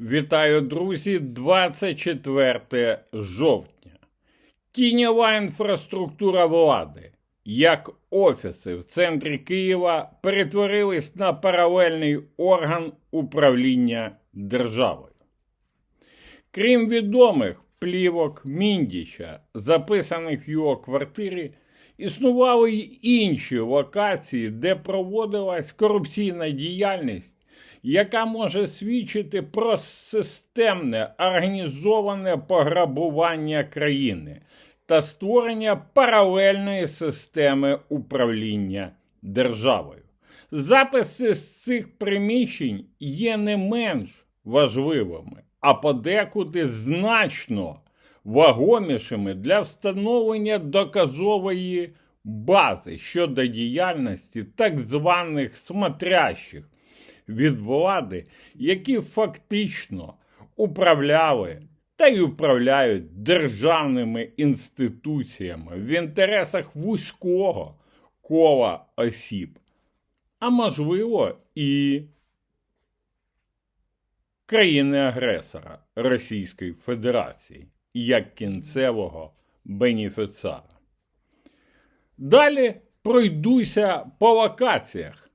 Вітаю, друзі, 24 жовтня. Тіньова інфраструктура влади, як офіси в центрі Києва перетворились на паралельний орган управління державою. Крім відомих плівок Міндіча, записаних в його квартирі, існували й інші локації, де проводилась корупційна діяльність яка може свідчити про системне організоване пограбування країни та створення паралельної системи управління державою. Записи з цих приміщень є не менш важливими, а подекуди значно вагомішими для встановлення доказової бази щодо діяльності так званих смотрящих від влади, які фактично управляли та й управляють державними інституціями в інтересах вузького кола осіб, а можливо, і країни-агресора Російської Федерації як кінцевого бенефіціара. Далі пройдуся по локаціях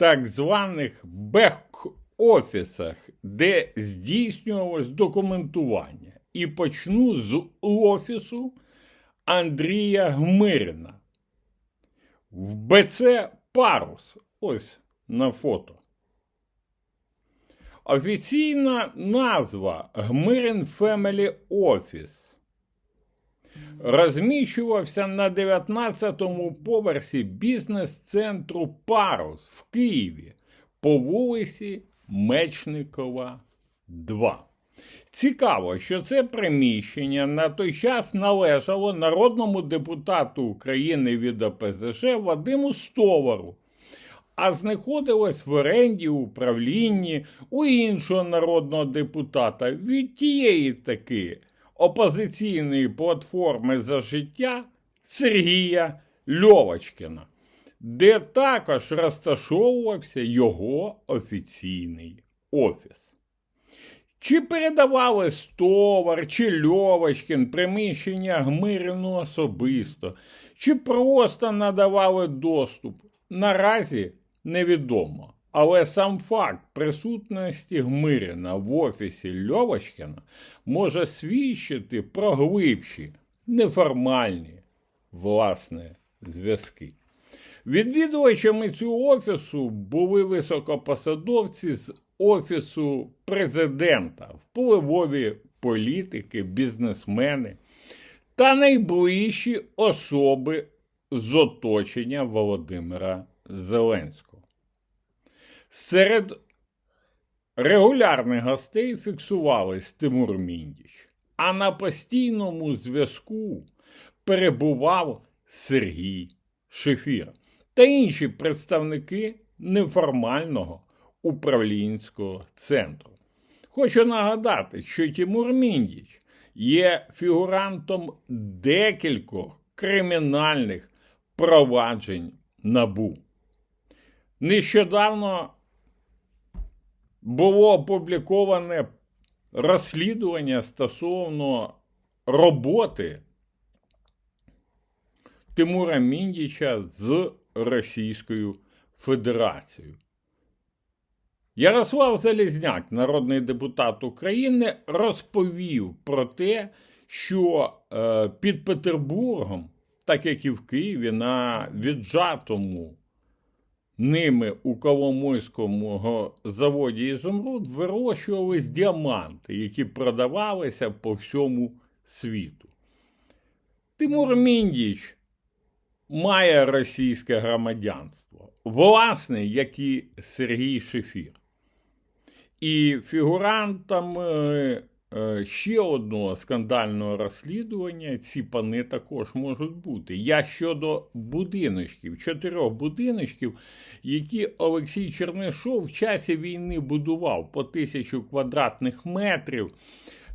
так званих бек-офісах, де здійснювалось документування. І почну з офісу Андрія Гмирина. В БЦ Парус. Ось на фото. Офіційна назва Гмирин Фемелі Офіс розміщувався на 19-му поверсі бізнес-центру Парус в Києві по вулиці Мечникова, 2. Цікаво, що це приміщення на той час належало народному депутату України від ОПЗЖ Вадиму Стовару, а знаходилось в оренді управлінні у іншого народного депутата від тієї таки опозиційної платформи за життя Сергія Льовочкіна, де також розташовувався його офіційний офіс. Чи передавали Стовар, чи Льовочкін приміщення Гмирину особисто, чи просто надавали доступ, наразі невідомо. Але сам факт присутності Гмирина в офісі Льовочкіна може свідчити про глибші, неформальні власне зв'язки. Відвідувачами цього офісу були високопосадовці з Офісу президента, впливові політики, бізнесмени та найближчі особи з оточення Володимира Зеленського. Серед регулярних гостей фіксувались Тимур Міндіч, а на постійному зв'язку перебував Сергій Шефір та інші представники неформального управлінського центру. Хочу нагадати, що Тимур Міндіч є фігурантом декількох кримінальних проваджень набу. Нещодавно було опубліковане розслідування стосовно роботи Тимура Міндіча з Російською Федерацією. Ярослав Залізняк, народний депутат України, розповів про те, що е, під Петербургом, так як і в Києві, на віджатому ними у Коломойському заводі Ізумруд вирощувались діаманти, які продавалися по всьому світу. Тимур Міндіч має російське громадянство, власне, як і Сергій Шефір. І фігурантам е, Е, ще одного скандального розслідування ці пани також можуть бути. Я щодо будиночків, чотирьох будиночків, які Олексій Чернишов в часі війни будував по тисячу квадратних метрів.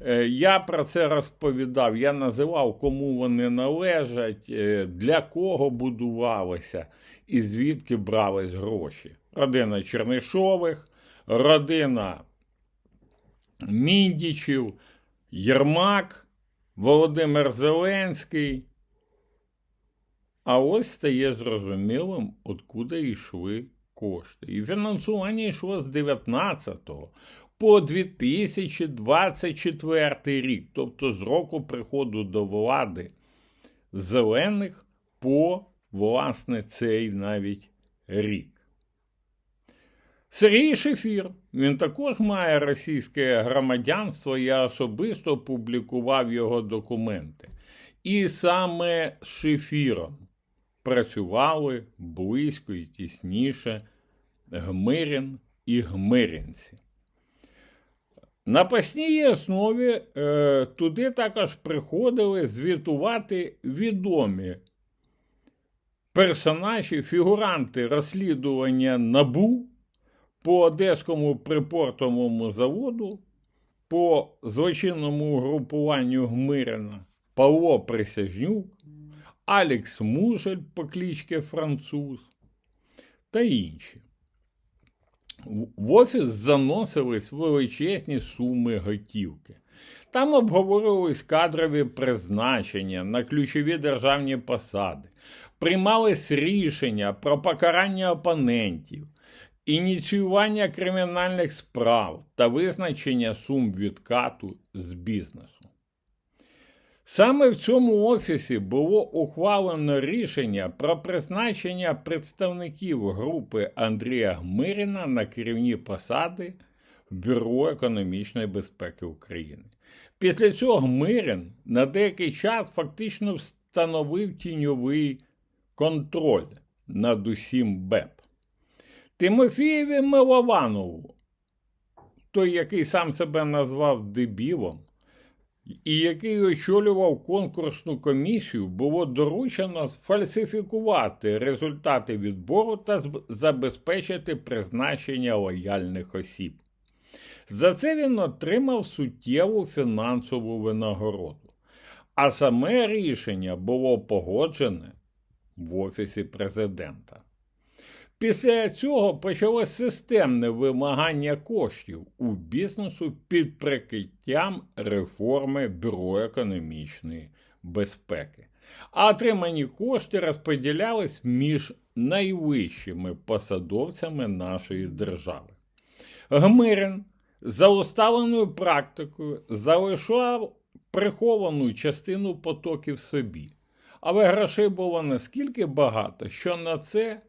Е, я про це розповідав, я називав, кому вони належать, е, для кого будувалися і звідки брались гроші. Родина Чернишових, родина Міндічів, Єрмак, Володимир Зеленський. А ось стає зрозумілим, откуда йшли кошти. І фінансування йшло з 19 по 2024 рік, тобто з року приходу до влади зелених по власне цей навіть рік. Сергій Шефір, він також має російське громадянство, я особисто публікував його документи. І саме з Шефіром працювали близько і тісніше Гмирін і Гмирінці. На постійній основі е, туди також приходили звітувати відомі персонажі, фігуранти розслідування НАБУ по Одеському припортовому заводу, по злочинному групуванню Гмирина, Павло Присяжнюк, Алекс Мушель по кличці Француз та інші. В офіс заносились величезні суми готівки. Там обговорювались кадрові призначення на ключові державні посади, приймались рішення про покарання опонентів, ініціювання кримінальних справ та визначення сум відкату з бізнесу. Саме в цьому офісі було ухвалено рішення про призначення представників групи Андрія Гмиріна на керівні посади в Бюро економічної безпеки України. Після цього Гмирін на деякий час фактично встановив тіньовий контроль над усім БЕП. Тимофієві Милованову, той, який сам себе назвав дебілом, і який очолював конкурсну комісію, було доручено сфальсифікувати результати відбору та забезпечити призначення лояльних осіб. За це він отримав суттєву фінансову винагороду, а саме рішення було погоджене в Офісі президента. Після цього почалось системне вимагання коштів у бізнесу під прикриттям реформи Бюро економічної безпеки. А отримані кошти розподілялись між найвищими посадовцями нашої держави. Гмирин за усталеною практикою залишав приховану частину потоків собі, але грошей було наскільки багато, що на це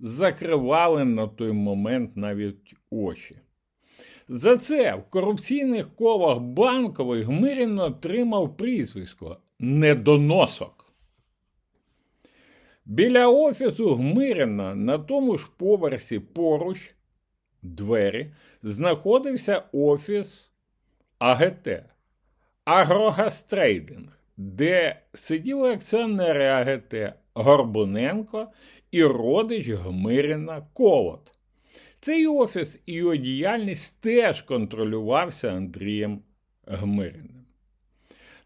закривали на той момент навіть очі. За це в корупційних колах банковий Гмирін отримав прізвисько недоносок. Біля офісу Гмирина на тому ж поверсі поруч двері знаходився офіс АГТ Агрогастрейдинг, де сиділи акціонери АГТ Горбуненко і родич Гмирина Колот. Цей офіс і його діяльність теж контролювався Андрієм Гмириним.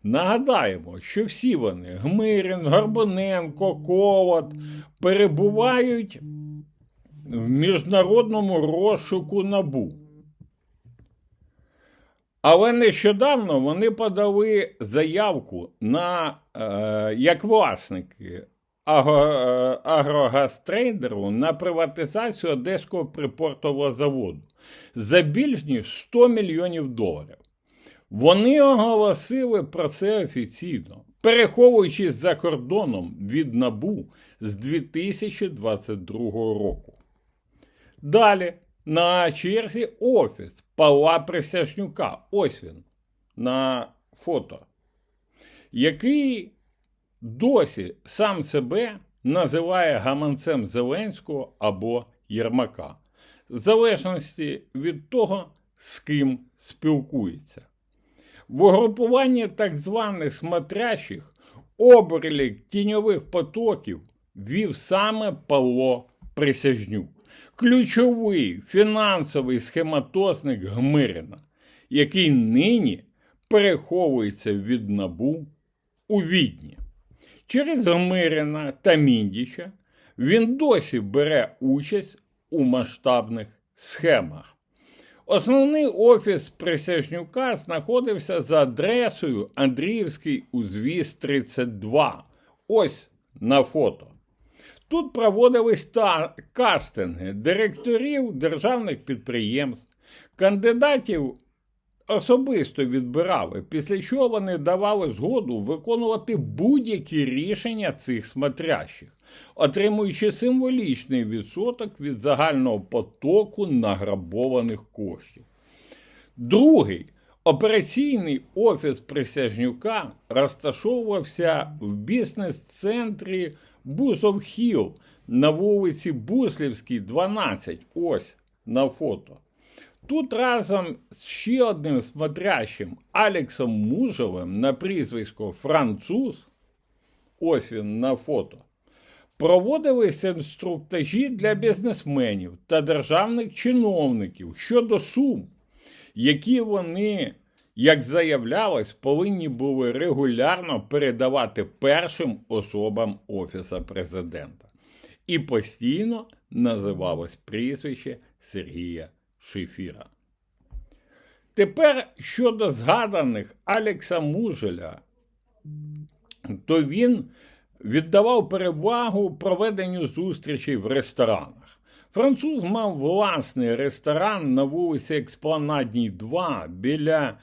Нагадаємо, що всі вони Гмирин, Горбуненко, Колот перебувають в міжнародному розшуку набу. Але нещодавно вони подали заявку на е, як власники агрогастрейдеру на приватизацію Одеського припортового заводу за більш ніж 100 мільйонів доларів. Вони оголосили про це офіційно, переховуючись за кордоном від набу з 2022 року. Далі на черзі офіс Павла Присяжнюка. Ось він на фото, який досі сам себе називає гаманцем Зеленського або Єрмака, в залежності від того, з ким спілкується. В угрупуванні так званих смотрящих обрілік тіньових потоків вів саме Павло Присяжнюк, ключовий фінансовий схематозник Гмирина, який нині переховується від набу у відні. Через Гомирина та Міндіча він досі бере участь у масштабних схемах. Основний офіс Присяжнюка знаходився за адресою Андріївський узвіз 32. Ось на фото. Тут проводились та кастинги директорів державних підприємств, кандидатів особисто відбирали, після чого вони давали згоду виконувати будь-які рішення цих смотрящих, отримуючи символічний відсоток від загального потоку награбованих коштів. Другий операційний офіс Присяжнюка розташовувався в бізнес-центрі Бузов Хіл на вулиці Буслівській, 12. Ось на фото. Тут разом з ще одним смотрящим Алексом Мужевим на прізвисько Француз, ось він на фото, проводилися інструктажі для бізнесменів та державних чиновників щодо сум, які вони, як заявлялось, повинні були регулярно передавати першим особам Офіса президента. І постійно називалось прізвище Сергія Шефіра. Тепер щодо згаданих Алекса Мужеля, то він віддавав перевагу проведенню зустрічей в ресторанах. Француз мав власний ресторан на вулиці Експланадній 2 біля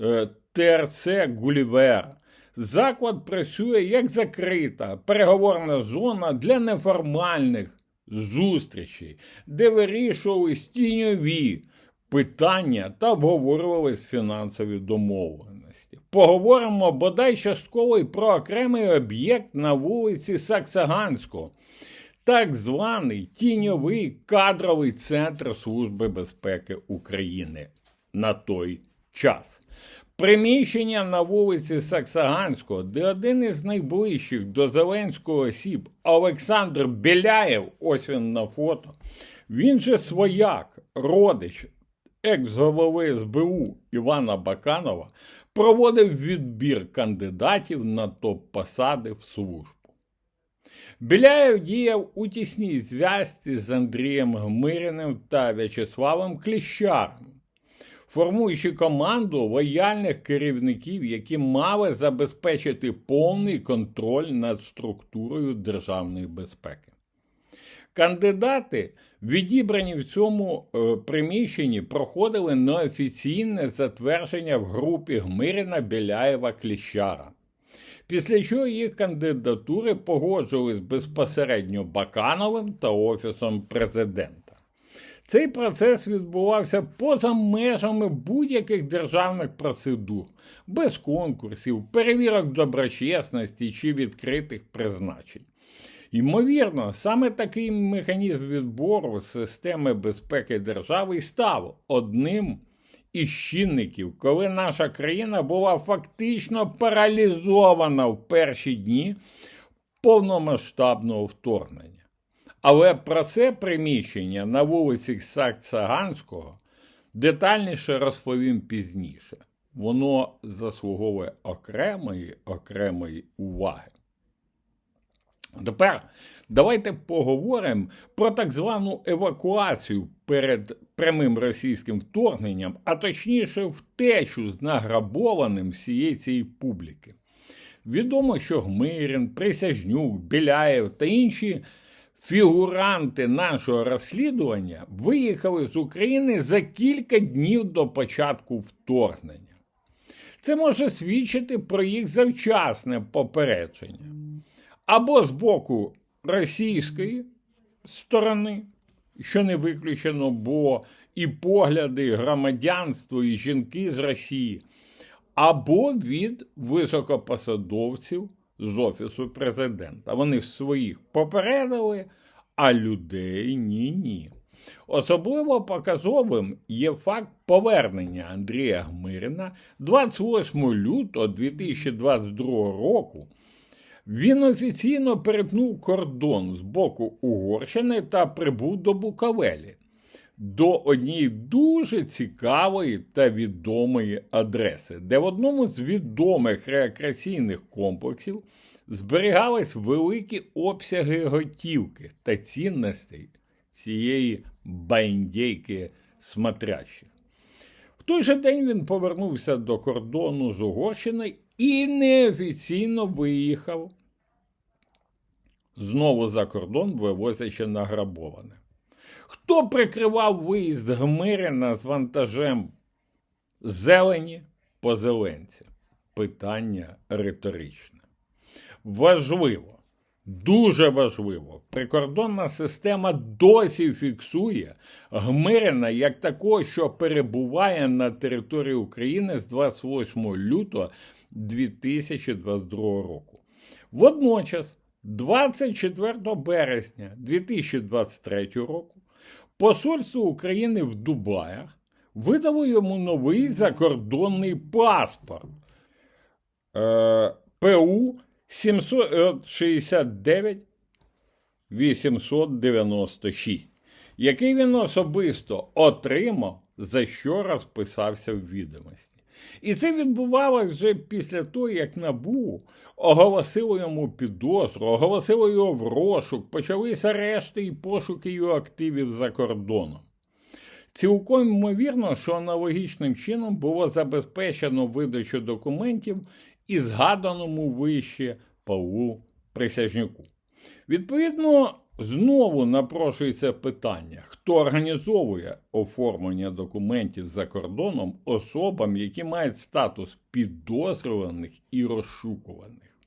е, ТРЦ Гулівер. Заклад працює як закрита переговорна зона для неформальних зустрічей, де вирішувались тіньові питання та обговорювались фінансові домовленості. Поговоримо бодай частково й про окремий об'єкт на вулиці Саксаганського, так званий тіньовий кадровий центр Служби безпеки України на той час. Приміщення на вулиці Саксаганського, де один із найближчих до Зеленського осіб Олександр Біляєв, ось він на фото, він же свояк, родич екс-голови СБУ Івана Баканова, проводив відбір кандидатів на топ-посади в службу. Біляєв діяв у тісній зв'язці з Андрієм Гмириним та В'ячеславом Кліщаром формуючи команду лояльних керівників, які мали забезпечити повний контроль над структурою державної безпеки. Кандидати, відібрані в цьому е, приміщенні, проходили неофіційне затвердження в групі Гмирина Біляєва Кліщара. Після чого їх кандидатури погоджувались безпосередньо Бакановим та Офісом президента. Цей процес відбувався поза межами будь-яких державних процедур, без конкурсів, перевірок доброчесності чи відкритих призначень. Ймовірно, саме такий механізм відбору системи безпеки держави став одним із чинників, коли наша країна була фактично паралізована в перші дні повномасштабного вторгнення. Але про це приміщення на вулиці Саксаганського детальніше розповім пізніше. Воно заслуговує окремої окремої уваги. Тепер давайте поговоримо про так звану евакуацію перед прямим російським вторгненням, а точніше втечу з награбованим всієї цієї публіки. Відомо, що Гмирін, Присяжнюк, Біляєв та інші фігуранти нашого розслідування виїхали з України за кілька днів до початку вторгнення. Це може свідчити про їх завчасне попередження. Або з боку російської сторони, що не виключено, бо і погляди громадянства, і жінки з Росії, або від високопосадовців з Офісу президента. Вони своїх попередили, а людей ні-ні. Особливо показовим є факт повернення Андрія Гмирина 28 лютого 2022 року. Він офіційно перетнув кордон з боку Угорщини та прибув до Буковелі до однієї дуже цікавої та відомої адреси, де в одному з відомих рекреаційних комплексів зберігались великі обсяги готівки та цінностей цієї бандейки смотрящих. В той же день він повернувся до кордону з Угорщини і неофіційно виїхав знову за кордон, вивозячи награбоване. Хто прикривав виїзд Гмирина з вантажем зелені по зеленці? Питання риторичне. Важливо, дуже важливо, прикордонна система досі фіксує Гмирина як такого, що перебуває на території України з 28 лютого 2022 року. Водночас, 24 березня 2023 року, Посольство України в Дубаях видало йому новий закордонний паспорт е, ПУ 769 896, який він особисто отримав, за що розписався в відомості. І це відбувалося вже після того, як НАБУ оголосило йому підозру, оголосило його в розшук, почалися арешти і пошуки його активів за кордоном. Цілком ймовірно, що аналогічним чином було забезпечено видачу документів і згаданому вище Павлу Присяжнюку. Відповідно, знову напрошується питання, хто організовує оформлення документів за кордоном особам, які мають статус підозрюваних і розшукуваних.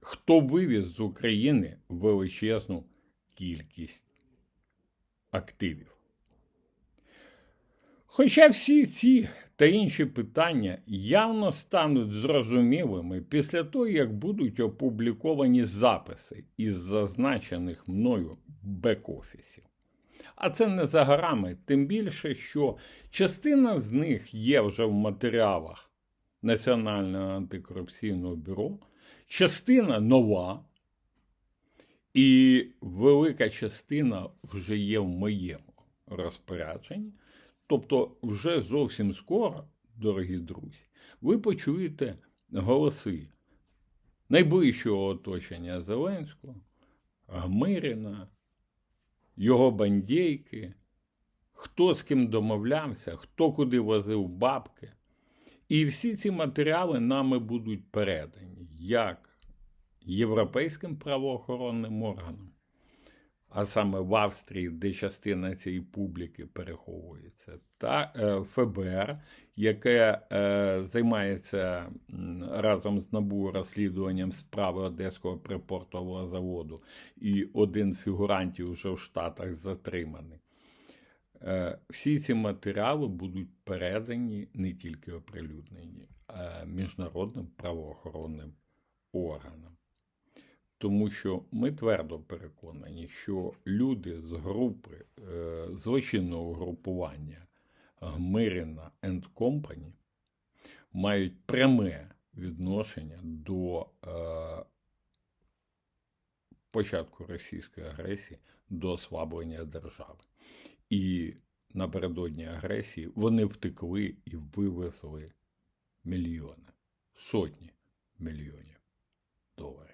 Хто вивіз з України величезну кількість активів. Хоча всі ці та інші питання явно стануть зрозумілими після того, як будуть опубліковані записи із зазначених мною бек-офісів. А це не за горами, тим більше, що частина з них є вже в матеріалах Національного антикорупційного бюро, частина нова, і велика частина вже є в моєму розпорядженні. Тобто, вже зовсім скоро, дорогі друзі, ви почуєте голоси найближчого оточення Зеленського, Гмирина, його бандійки, хто з ким домовлявся, хто куди возив бабки. І всі ці матеріали нами будуть передані як європейським правоохоронним органам, а саме в Австрії, де частина цієї публіки переховується, та е, ФБР, яке е, займається разом з НАБУ розслідуванням справи Одеського припортового заводу, і один з фігурантів вже в Штатах затриманий. Е, всі ці матеріали будуть передані не тільки оприлюднені, а міжнародним правоохоронним органам. Тому що ми твердо переконані, що люди з групи е, злочинного групування Гмирина and Company мають пряме відношення до е, початку російської агресії, до ослаблення держави. І напередодні агресії вони втекли і вивезли мільйони, сотні мільйонів доларів.